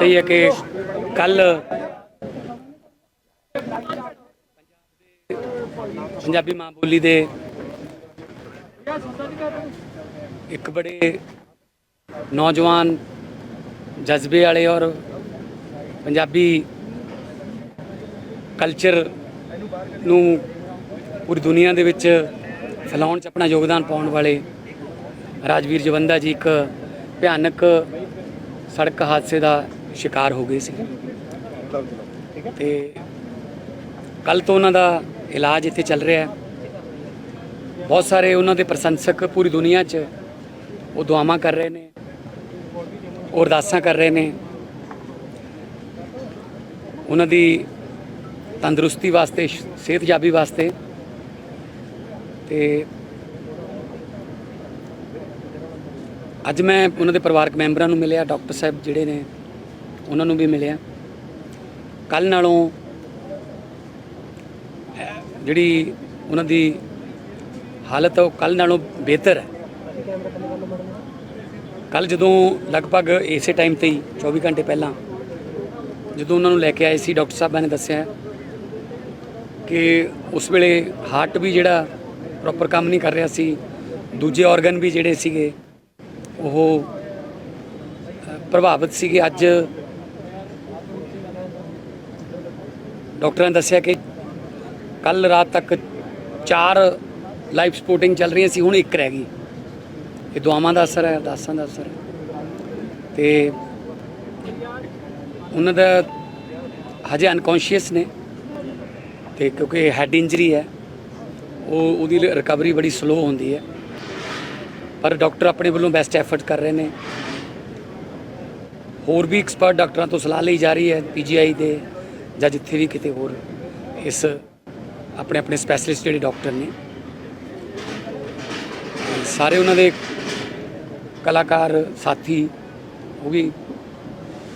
ਪਤਾ ਹੀ ਹੈ ਕਿ ਕੱਲ ਪੰਜਾਬੀ ਮਾਂ ਬੋਲੀ ਦੇ ਇੱਕ ਬੜੇ ਨੌਜਵਾਨ ਜਜ਼ਬੇ ਵਾਲੇ ਔਰ ਪੰਜਾਬੀ ਕਲਚਰ ਨੂੰ ਪੂਰੀ ਦੁਨੀਆ ਦੇ ਵਿੱਚ ਫੈਲਾਉਣ 'ਚ ਆਪਣਾ ਯੋਗਦਾਨ ਪਾਉਣ ਵਾਲੇ ਰਾਜਵੀਰ ਜਵੰਦਾ ਜੀ ਇੱਕ ਭਿਆਨਕ ਸੜਕ ਹਾਦਸੇ ਦਾ ਸ਼ਿਕਾਰ ਹੋ ਗਏ ਸੀ ਤੇ ਕੱਲ ਤੋਂ ਉਹਨਾਂ ਦਾ ਇਲਾਜ ਇੱਥੇ ਚੱਲ ਰਿਹਾ ਹੈ। ਬਹੁਤ ਸਾਰੇ ਉਹਨਾਂ ਦੇ ਪ੍ਰਸ਼ੰਸਕ ਪੂਰੀ ਦੁਨੀਆ 'ਚ ਉਹ ਦੁਆਵਾਂ ਕਰ ਰਹੇ ਨੇ ਉਹ ਅਰਦਾਸਾਂ ਕਰ ਰਹੇ ਨੇ। ਉਹਨਾਂ ਦੀ ਤੰਦਰੁਸਤੀ ਵਾਸਤੇ, ਸਿਹਤਯਾਬੀ ਵਾਸਤੇ ਤੇ ਅੱਜ ਮੈਂ ਉਹਨਾਂ ਦੇ ਪਰਿਵਾਰਕ ਮੈਂਬਰਾਂ ਨੂੰ ਮਿਲਿਆ, ਡਾਕਟਰ ਸਾਹਿਬ ਜਿਹੜੇ ਨੇ ਉਹਨਾਂ ਨੂੰ ਵੀ ਮਿਲਿਆ। ਕੱਲ ਨਾਲੋਂ, ਜਿਹੜੀ ਉਹਨਾਂ ਦੀ ਹਾਲਤ ਉਹ ਕੱਲ ਨਾਲੋਂ ਬਿਹਤਰ ਹੈ। ਕੱਲ ਜਦੋਂ ਲਗਭਗ ਇਸੇ ਟਾਈਮ ਤੇ ਹੀ 24 ਘੰਟੇ ਪਹਿਲਾਂ, ਜਦੋਂ ਉਹਨਾਂ ਨੂੰ ਲੈ ਕੇ ਆਏ ਸੀ, ਡਾਕਟਰ ਸਾਹਿਬਾਂ ਨੇ ਦੱਸਿਆ ਕਿ ਉਸ ਵੇਲੇ ਹਾਰਟ ਵੀ ਜਿਹੜਾ ਪ੍ਰੋਪਰ ਕੰਮ ਨਹੀਂ ਕਰ ਰਿਹਾ ਸੀ, ਦੂਜੇ ਆਰਗਨ ਵੀ ਜਿਹੜੇ ਸੀਗੇ, ਉਹ ਪ੍ਰਭਾਵਿਤ ਸੀਗੇ। ਅੱਜ ਡਾਕਟਰਾਂ ਨੇ ਦੱਸਿਆ ਕਿ ਕੱਲ ਰਾਤ ਤੱਕ ਚਾਰ ਲਾਈਫ ਸਪੋਰਟਿੰਗ ਚੱਲ ਰਹੀਆਂ ਸੀ, ਹੁਣ ਇੱਕ ਰਹਿ ਗਈ। ਇਹ ਦੁਆਵਾਂ ਦਾ ਅਸਰ ਹੈ, ਅਰਦਾਸਾਂ ਦਾ ਅਸਰ ਹੈ। ਤੇ ਉਹਨਾਂ ਦਾ ਹਜੇ ਅਨਕੌਂਸ਼ੀਅਸ ਨੇ ਤੇ ਕਿਉਂਕਿ ਹੈਡ ਇੰਜਰੀ ਹੈ, ਉਹ ਉਹਦੀ ਰਿਕਵਰੀ ਬੜੀ ਸਲੋ ਹੁੰਦੀ ਹੈ। ਪਰ ਡਾਕਟਰ ਆਪਣੇ ਵੱਲੋਂ ਬੈਸਟ ਐਫਰਟ ਕਰ ਰਹੇ ਨੇ। ਹੋਰ ਵੀ ਐਕਸਪਰਟ ਡਾਕਟਰਾਂ ਤੋਂ ਸਲਾਹ ਲਈ ਜਾ ਰਹੀ ਹੈ ਪੀਜੀਆਈ ਦੇ। ਜਾਂ ਜਿੱਥੇ ਵੀ ਕਿਤੇ ਹੋਰ ਇਸ ਆਪਣੇ ਆਪਣੇ ਸਪੈਸ਼ਲਿਸਟ ਜਿਹੜੇ ਡਾਕਟਰ ਨੇ। ਸਾਰੇ ਉਹਨਾਂ ਦੇ ਕਲਾਕਾਰ, ਸਾਥੀ ਉਹ ਵੀ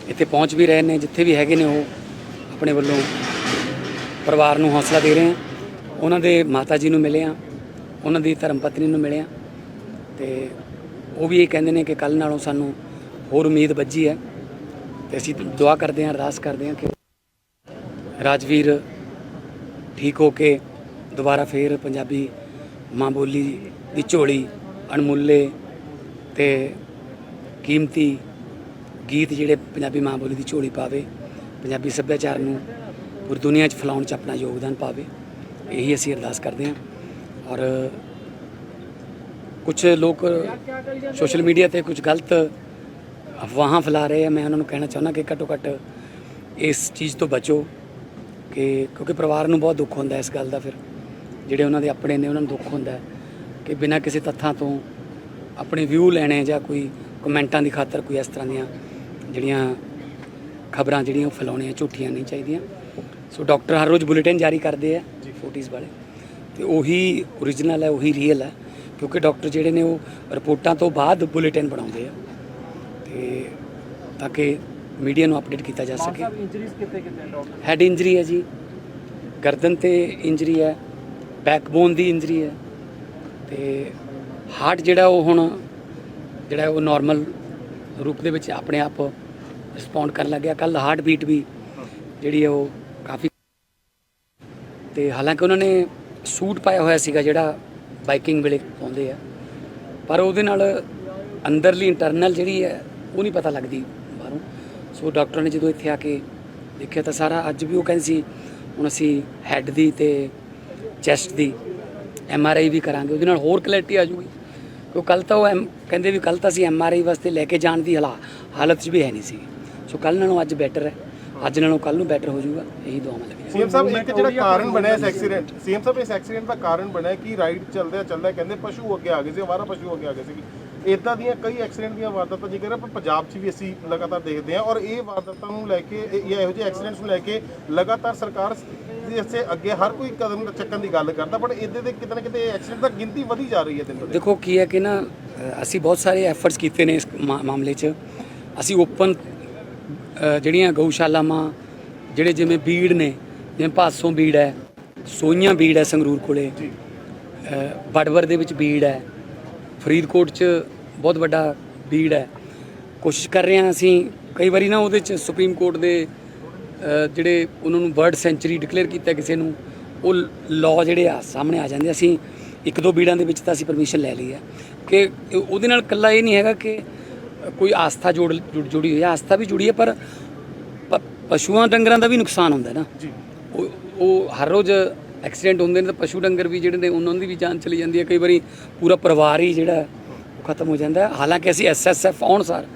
ਇੱਥੇ ਪਹੁੰਚ ਵੀ ਰਹੇ ਨੇ, ਜਿੱਥੇ ਵੀ ਹੈਗੇ ਨੇ ਉਹ ਆਪਣੇ ਵੱਲੋਂ ਪਰਿਵਾਰ ਨੂੰ ਹੌਸਲਾ ਦੇ ਰਹੇ ਆ। ਉਹਨਾਂ ਦੇ ਮਾਤਾ ਜੀ ਨੂੰ ਮਿਲੇ ਆ, ਉਹਨਾਂ ਦੀ ਧਰਮ ਪਤਨੀ ਨੂੰ ਮਿਲੇ ਆ। ਤੇ ਉਹ ਵੀ ਇਹ ਕਹਿੰਦੇ ਨੇ ਕਿ ਕੱਲ ਨਾਲੋਂ ਸਾਨੂੰ ਹੋਰ ਉਮੀਦ ਵੱਜੀ ਹੈ। ਤੇ ਅਸੀਂ ਦੁਆ ਕਰਦੇ ਹਾਂ, ਅਰਦਾਸ ਕਰਦੇ ਹਾਂ ਕਿ ਰਾਜਵੀਰ ਠੀਕ ਹੋ ਕੇ ਦੁਬਾਰਾ ਫੇਰ ਪੰਜਾਬੀ ਮਾਂ ਬੋਲੀ ਦੀ ਝੋਲੀ ਅਣਮੁੱਲੇ ਤੇ ਕੀਮਤੀ ਗੀਤ ਜਿਹੜੇ ਪੰਜਾਬੀ ਮਾਂ ਬੋਲੀ ਦੀ ਝੋਲੀ ਪਾਵੇ, ਪੰਜਾਬੀ ਸੱਭਿਆਚਾਰ ਨੂੰ ਪੂਰੀ ਦੁਨੀਆ 'ਚ ਫੈਲਾਉਣ 'ਚ ਆਪਣਾ ਯੋਗਦਾਨ ਪਾਵੇ, ਇਹੀ ਅਸੀਂ ਅਰਦਾਸ ਕਰਦੇ ਹਾਂ। ਔਰ ਕੁਝ ਲੋਕ ਸੋਸ਼ਲ ਮੀਡੀਆ ਤੇ ਕੁਝ ਗਲਤ ਅਫਵਾਹਾਂ ਫੈਲਾ ਰਹੇ ਆ, ਮੈਂ ਉਹਨਾਂ ਨੂੰ ਕਹਿਣਾ ਚਾਹੁੰਦਾ ਕਿ ਘੱਟੋ ਘੱਟ ਇਸ ਚੀਜ਼ ਤੋਂ ਬਚੋ। ਕਿ ਕਿਉਂਕਿ ਪਰਿਵਾਰ ਨੂੰ ਬਹੁਤ ਦੁੱਖ ਹੁੰਦਾ ਇਸ ਗੱਲ ਦਾ ਫਿਰ ਜਿਹੜੇ ਉਹਨਾਂ ਦੇ ਆਪਣੇ ਨੇ ਉਹਨਾਂ ਨੂੰ ਦੁੱਖ ਹੁੰਦਾ ਕਿ ਬਿਨਾਂ ਕਿਸੇ ਤੱਥਾਂ ਤੋਂ ਆਪਣੇ ਵਿਊ ਲੈਣੇ ਜਾਂ ਕੋਈ ਕਮੈਂਟਾਂ ਦੀ ਖਾਤਰ ਕੋਈ ਇਸ ਤਰ੍ਹਾਂ ਦੀਆਂ ਜਿਹੜੀਆਂ ਖਬਰਾਂ ਜਿਹੜੀਆਂ ਉਹ ਫੈਲਾਉਣੀਆਂ ਝੂਠੀਆਂ ਨਹੀਂ ਚਾਹੀਦੀਆਂ। ਸੋ ਡਾਕਟਰ ਹਰ ਰੋਜ਼ ਬੁਲੇਟਿਨ ਜਾਰੀ ਕਰਦੇ ਆ ਫੋਟੋਜ਼ ਵਾਲੇ। ਤੇ ਉਹੀ ਓਰੀਜਨਲ ਹੈ ਉਹੀ ਰੀਅਲ ਹੈ ਕਿਉਂਕਿ ਡਾਕਟਰ ਜਿਹੜੇ ਨੇ ਉਹ ਰਿਪੋਰਟਾਂ ਤੋਂ ਬਾਅਦ ਬੁਲੇਟਿਨ ਬਣਾਉਂਦੇ ਆ। ਤੇ ਤਾਂ ਕਿ ਮੀਡੀਆ ਨੂੰ ਅਪਡੇਟ ਕੀਤਾ ਜਾ ਸਕੇ। ਇੰਜਰੀਜ਼ ਕਿਤੇ ਕਿਤੇ ਡਾਕਟਰ ਹੈਡ ਇੰਜਰੀ ਹੈ ਜੀ। ਗਰਦਨ ਤੇ ਇੰਜਰੀ ਹੈ ਬੈਕਬੋਨ ਦੀ ਇੰਜਰੀ ਹੈ। ਤੇ ਹਾਰਟ ਜਿਹੜਾ ਉਹ ਹੁਣ ਜਿਹੜਾ ਉਹ ਨਾਰਮਲ ਰੂਪ ਦੇ ਵਿੱਚ ਆਪਣੇ ਆਪ ਰਿਸਪੌਂਡ ਕਰਨ ਲੱਗਿਆ। ਕੱਲ ਹਾਰਟ ਬੀਟ ਵੀ ਜਿਹੜੀ ਹੈ ਉਹ ਕਾਫੀ ਤੇ ਹਾਲਾਂਕਿ ਉਹਨਾਂ ਨੇ ਸੂਟ ਪਾਇਆ ਹੋਇਆ ਸੀਗਾ ਜਿਹੜਾ ਬਾਈਕਿੰਗ ਵੇਲੇ ਪਾਉਂਦੇ ਆ। ਪਰ ਉਹਦੇ ਨਾਲ ਅੰਦਰਲੀ ਇੰਟਰਨਲ ਜਿਹੜੀ ਹੈ ਉਹ ਨਹੀਂ ਪਤਾ ਲੱਗਦੀ। ਸੋ ਡਾਕਟਰਾਂ ਨੇ ਜਦੋਂ ਇੱਥੇ ਆ ਕੇ ਦੇਖਿਆ ਤਾਂ ਸਾਰਾ ਅੱਜ ਵੀ ਉਹ ਕਹਿੰਦੇ ਸੀ, ਹੁਣ ਅਸੀਂ ਹੈੱਡ ਦੀ ਤੇ ਚੈਸਟ ਦੀ ਐਮ ਆਰ ਆਈ ਵੀ ਕਰਾਂਗੇ, ਉਹਦੇ ਨਾਲ ਹੋਰ ਕਲੈਰਿਟੀ ਆ ਜੂਗੀ ਕਿਉਂ ਕੱਲ ਤਾਂ ਉਹ ਐਮ- ਕਹਿੰਦੇ ਵੀ ਕੱਲ ਤਾਂ ਅਸੀਂ ਐਮ ਆਰ ਆਈ ਵਾਸਤੇ ਲੈ ਕੇ ਜਾਣ ਦੀ ਹਾਲਾ- ਹਾਲਤ 'ਚ ਵੀ ਹੈ ਨਹੀਂ ਸੀ। ਸੋ ਕੱਲ ਨਾਲੋਂ ਅੱਜ ਬੈਟਰ ਹੈ, ਅੱਜ ਨਾਲੋਂ ਕੱਲ ਨੂੰ ਬੈਟਰ ਹੋ ਜਾਊਗਾ, ਇਹੀ ਦੁਆਵਾਂ ਲੱਗੀਆਂ। ਸੀਐਮ ਸਾਹਿਬ, ਇੱਕ ਜਿਹੜਾ ਕਾਰਨ ਬਣਿਆ ਇਸ ਐਕਸੀਡੈਂਟ ਸੀਐਮ ਸਾਹਿਬ, ਇਸ ਐਕਸੀਡੈਂਟ ਦਾ ਕਾਰਨ ਬਣਿਆ ਕਿ ਰਾਈਡ ਚੱਲਦਿਆਂ ਚੱਲਦਿਆਂ ਕਹਿੰਦੇ ਪਸ਼ੂ ਅੱਗੇ ਆ ਗਏ ਸੀ, ਅਵਾਰਾ ਪਸ਼ੂ ਅੱਗੇ ਆ ਗਏ ਸੀ ਇਦਾਂ ਦੀਆਂ ਕਈ ਐਕਸੀਡੈਂਟ ਦੀਆਂ ਵਾਰਦਾਤਾਂ ਜੀ ਪਰ ਪੰਜਾਬ 'ਚ ਵੀ ਅਸੀਂ ਲਗਾਤਾਰ ਦੇਖਦੇ ਹਾਂ ਔਰ ਇਹ ਵਾਰਦਾਤਾਂ ਨੂੰ ਲੈ ਕੇ ਇਹ- ਜਾਂ ਇਹੋ ਜਿਹੇ ਐਕਸੀਡੈਂਟਸ ਨੂੰ ਲੈ ਕੇ ਲਗਾਤਾਰ ਸਰਕਾਰ ਇਸੇ ਅੱਗੇ ਹਰ ਕੋਈ ਕਦਮ ਚੱਕਣ ਦੀ ਗੱਲ ਕਰਦਾ ਪਰ ਇਹਦੇ ਦੇ ਕਿਤੇ ਨਾ ਕਿਤੇ ਐਕਸੀਡੈਂਟ ਦੀ ਗਿਣਤੀ ਵਧੀ ਜਾ ਰਹੀ ਹੈ ਦਿਨ ਬ ਦਿਨ। ਦੇਖੋ ਕੀ ਹੈ ਕਿ ਨਾ ਅ, ਅਸੀਂ ਬਹੁਤ ਸਾਰੇ ਐਫਰਟਸ ਕੀਤੇ ਨੇ ਇਸ ਮਾ- ਮਾਮਲੇ 'ਚ। ਅਸੀਂ ਓਪਨ ਜਿਹੜੀਆਂ ਗਊਸ਼ਾਲਾਵਾਂ ਜਿਹੜੇ ਜਿਵੇਂ ਬੀੜ ਨੇ ਜਿਵੇਂ ਭਾਸੋਂ ਬੀੜ ਹੈ ਸੋਈਆਂ ਬੀੜ ਹੈ ਸੰਗਰੂਰ ਕੋਲੇ ਅ, ਬੜਵਰ ਦੇ ਵਿੱਚ ਬੀੜ ਹੈ ਫਰੀਦਕੋਟ 'ਚ ਬਹੁਤ ਵੱਡਾ ਬੀੜ ਹੈ। ਕੋਸ਼ਿਸ਼ ਕਰ ਰਹੇ ਹਾਂ ਅਸੀਂ ਕਈ ਵਾਰੀ ਨਾ ਉਹਦੇ ਚ ਸੁਪਰੀਮ ਕੋਰਟ ਦੇ ਜਿਹੜੇ ਉਹਨਾਂ ਨੂੰ ਬਰਡ ਸੈਂਚੁਰੀ ਡਿਕਲੇਅਰ ਕੀਤਾ ਕਿਸੇ ਨੂੰ ਉਹ ਲਾਅ ਜਿਹੜੇ ਆ ਸਾਹਮਣੇ ਆ ਜਾਂਦੇ ਅਸੀਂ ਇੱਕ ਦੋ ਬੀੜਾਂ ਦੇ ਵਿੱਚ ਤਾਂ ਅਸੀਂ ਪਰਮਿਸ਼ਨ ਲੈ ਲਈ ਹੈ। ਕਿ ਉਹਦੇ ਨਾਲ ਇਕੱਲਾ ਇਹ ਨਹੀਂ ਹੈਗਾ ਕਿ ਕੋਈ ਆਸਥਾ ਜੋੜ ਜੁੜ- ਹੋਈ ਹੈ। ਆਸਥਾ ਵੀ ਜੁੜੀ ਹੈ ਪਰ ਪਸ਼ੂਆਂ ਡੰਗਰਾਂ ਦਾ ਵੀ ਨੁਕਸਾਨ ਹੁੰਦਾ ਨਾ। ਜੀ। ਉਹ ਹਰ ਰੋਜ਼ ਐਕਸੀਡੈਂਟ ਹੁੰਦੇ ਨੇ ਤਾਂ ਪਸ਼ੂ ਡੰਗਰ ਵੀ ਜਿਹੜੇ ਨੇ ਉਹਨਾਂ ਦੀ ਵੀ ਜਾਨ ਚਲੀ ਜਾਂਦੀ ਹੈ। ਕਈ ਵਾਰੀ ਪੂਰਾ ਪਰਿਵਾਰ ਹੀ ਜਿਹੜਾ ਉਹ ਖਤਮ ਹੋ ਜਾਂਦਾ ਹੈ। ਹਾਲਾਂਕਿ ਅਸੀਂ ਐਸਐਸਐਫ ਆਉਣ ਸਾਰ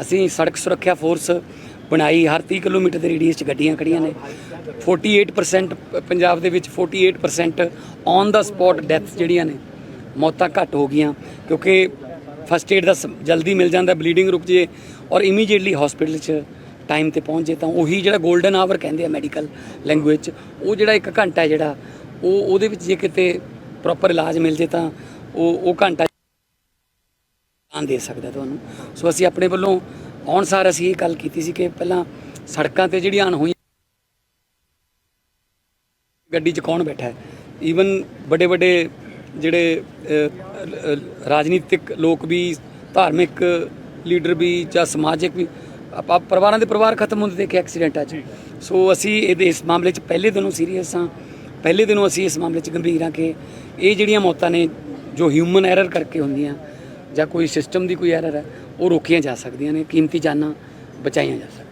ਅਸੀਂ ਸੜਕ ਸੁਰੱਖਿਆ ਫੋਰਸ ਬਣਾਈ, ਹਰ 30 ਕਿਲੋਮੀਟਰ ਦੇ ਰੇਡੀਅਸ 'ਚ ਗੱਡੀਆਂ ਖੜੀਆਂ ਨੇ। 48% ਪ- ਪੰਜਾਬ ਦੇ ਵਿੱਚ 48% ਔਨ ਦਾ ਸਪੌਟ ਡੈਥ ਜਿਹੜੀਆਂ ਨੇ, ਮੌਤਾਂ ਘੱਟ ਹੋ ਗਈਆਂ। ਕਿਉਂਕਿ ਫਸਟ ਏਡ ਦਾ ਸ- ਜਲਦੀ ਮਿਲ ਜਾਂਦਾ ਬਲੀਡਿੰਗ ਰੁਕ ਜੇ ਔਰ ਇਮੀਡੀਏਟਲੀ ਹਸਪੀਟਲ 'ਚ ਟਾਈਮ ਤੇ ਪਹੁੰਚ ਜੇ ਤਾਂ ਉਹੀ ਜਿਹੜਾ 골ਡਨ ਆਵਰ ਕਹਿੰਦੇ ਆ ਮੈਡੀਕਲ ਲੈਂਗੁਏਜ 'ਚ, ਉਹ ਜਿਹੜਾ ਇੱਕ ਘੰਟਾ ਜਿਹੜਾ ਉਹ ਉਹਦੇ ਵਿੱਚ ਜੇ ਕਿਤੇ ਪ੍ਰੋਪਰ ਇਲਾਜ ਮਿਲ ਜੇ ਤਾਂ ਉਹ ਉਹ ਘੰਟਾ ਜਾਨ ਦੇ ਸਕਦਾ ਤੁਹਾਨੂੰ। ਸੋ ਅਸੀਂ ਆਪਣੇ ਵੱਲੋਂ ਆਉਣ ਸਾਰ ਅਸੀਂ ਇਹ ਗੱਲ ਕੀਤੀ ਸੀ ਕਿ ਪਹਿਲਾਂ ਸੜਕਾਂ ਤੇ ਜਿਹੜੀਆਂ ਅਣਹੋਈਆਂ ਗੱਡੀ 'ਚ ਕੌਣ ਬੈਠਾ ਹੈ? ਈਵਨ ਵੱਡੇ ਵੱਡੇ ਜਿਹੜੇ ਰਾਜਨੀਤਿਕ ਲੋਕ ਵੀ ਧਾਰਮਿਕ ਲੀਡਰ ਵੀ ਜਾਂ ਸਮਾਜਿਕ ਵੀ ਆਪਾਂ ਪਰਿਵਾਰਾਂ ਦੇ ਪਰਿਵਾਰ ਖਤਮ ਹੁੰਦੇ ਦੇਖੇ ਐਕਸੀਡੈਂਟਾਂ 'ਚ। ਸੋ ਅਸੀਂ ਇਹਦੇ ਇਸ ਮਾਮਲੇ 'ਚ ਪਹਿਲੇ ਦਿਨੋਂ ਸੀਰੀਅਸ ਹਾਂ। ਪਹਿਲੇ ਦਿਨੋਂ ਅਸੀਂ ਇਸ ਮਾਮਲੇ 'ਚ ਗੰਭੀਰ ਹਾਂ ਕਿ ਇਹ ਜਿਹੜੀਆਂ ਮੌਤਾਂ ਨੇ ਜੋ ਹਿਊਮਨ ਐਰਰ ਕਰਕੇ ਹੁੰਦੀਆਂ ਜਾਂ ਕੋਈ ਸਿਸਟਮ ਦੀ ਕੋਈ ਐਰਰ ਹੈ, ਉਹ ਰੋਕੀਆਂ ਜਾ ਸਕਦੀਆਂ ਨੇ, ਕੀਮਤੀ ਜਾਨਾਂ ਬਚਾਈਆਂ ਜਾ ਸਕਦੀਆਂ